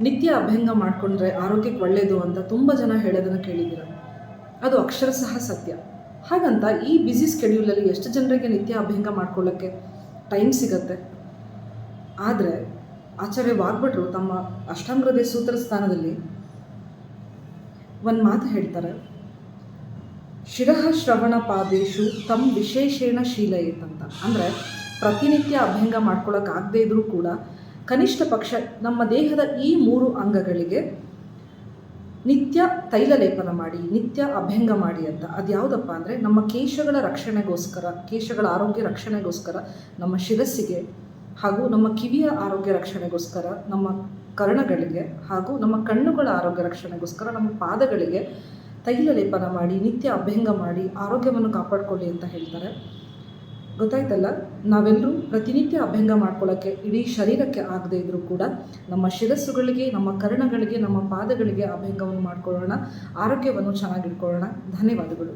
ನಿತ್ಯ ಅಭ್ಯಂಗ ಮಾಡಿಕೊಂಡ್ರೆ ಆರೋಗ್ಯಕ್ಕೆ ಒಳ್ಳೆಯದು ಅಂತ ತುಂಬ ಜನ ಹೇಳೋದನ್ನು ಕೇಳಿದ್ದೀರ. ಅದು ಅಕ್ಷರಶಃ ಸತ್ಯ. ಹಾಗಂತ ಈ ಬ್ಯುಸಿ ಸ್ಕೆಡ್ಯೂಲಲ್ಲಿ ಎಷ್ಟು ಜನರಿಗೆ ನಿತ್ಯ ಅಭ್ಯಂಗ ಮಾಡ್ಕೊಳ್ಳೋಕ್ಕೆ ಟೈಮ್ ಸಿಗತ್ತೆ? ಆದರೆ ಆಚಾರ್ಯ ವಾಗ್ಭಟ್ರು ತಮ್ಮ ಅಷ್ಟಾಂಗದೇ ಸೂತ್ರ ಸ್ಥಾನದಲ್ಲಿ ಒಂದು ಮಾತು ಹೇಳ್ತಾರೆ. ಶಿರಃ ಶ್ರವಣ ಪಾದೇಶು ತಮ್ಮ ವಿಶೇಷೇಣ ಶೀಲ ಅಂತ. ಅಂದರೆ ಪ್ರತಿನಿತ್ಯ ಅಭ್ಯಂಗ ಮಾಡ್ಕೊಳ್ಳೋಕ್ಕಾಗದೇ ಇದ್ರೂ ಕೂಡ ಕನಿಷ್ಠ ಪಕ್ಷ ನಮ್ಮ ದೇಹದ ಈ ಮೂರು ಅಂಗಗಳಿಗೆ ನಿತ್ಯ ತೈಲ ಲೇಪನ ಮಾಡಿ, ನಿತ್ಯ ಅಭ್ಯಂಗ ಮಾಡಿ ಅಂತ. ಅದು ಯಾವುದಪ್ಪ ಅಂದರೆ ನಮ್ಮ ಕೇಶಗಳ ರಕ್ಷಣೆಗೋಸ್ಕರ, ಕೇಶಗಳ ಆರೋಗ್ಯ ರಕ್ಷಣೆಗೋಸ್ಕರ ನಮ್ಮ ಶಿರಸ್ಸಿಗೆ ಹಾಗೂ ನಮ್ಮ ಕಿವಿಯ ಆರೋಗ್ಯ ರಕ್ಷಣೆಗೋಸ್ಕರ, ನಮ್ಮ ಕರ್ಣಗಳಿಗೆ ಹಾಗೂ ನಮ್ಮ ಕಣ್ಣುಗಳ ಆರೋಗ್ಯ ರಕ್ಷಣೆಗೋಸ್ಕರ, ನಮ್ಮ ಪಾದಗಳಿಗೆ ತೈಲ ಲೇಪನ ಮಾಡಿ, ನಿತ್ಯ ಅಭ್ಯಂಗ ಮಾಡಿ, ಆರೋಗ್ಯವನ್ನು ಕಾಪಾಡಿಕೊಳ್ಳಿ ಅಂತ ಹೇಳ್ತಾರೆ. ಗೊತ್ತಾಯ್ತಲ್ಲ? ನಾವೆಲ್ಲರೂ ಪ್ರತಿನಿತ್ಯ ಅಭ್ಯಂಗ ಮಾಡ್ಕೊಳ್ಳೋಕ್ಕೆ ಇಡೀ ಶರೀರಕ್ಕೆ ಆಗದೇ ಇದ್ದರೂ ಕೂಡ ನಮ್ಮ ಶಿರಸ್ಸುಗಳಿಗೆ, ನಮ್ಮ ಕರ್ಣಗಳಿಗೆ, ನಮ್ಮ ಪಾದಗಳಿಗೆ ಅಭ್ಯಂಗವನ್ನು ಮಾಡಿಕೊಳ್ಳೋಣ, ಆರೋಗ್ಯವನ್ನು ಚೆನ್ನಾಗಿಟ್ಕೊಳ್ಳೋಣ. ಧನ್ಯವಾದಗಳು.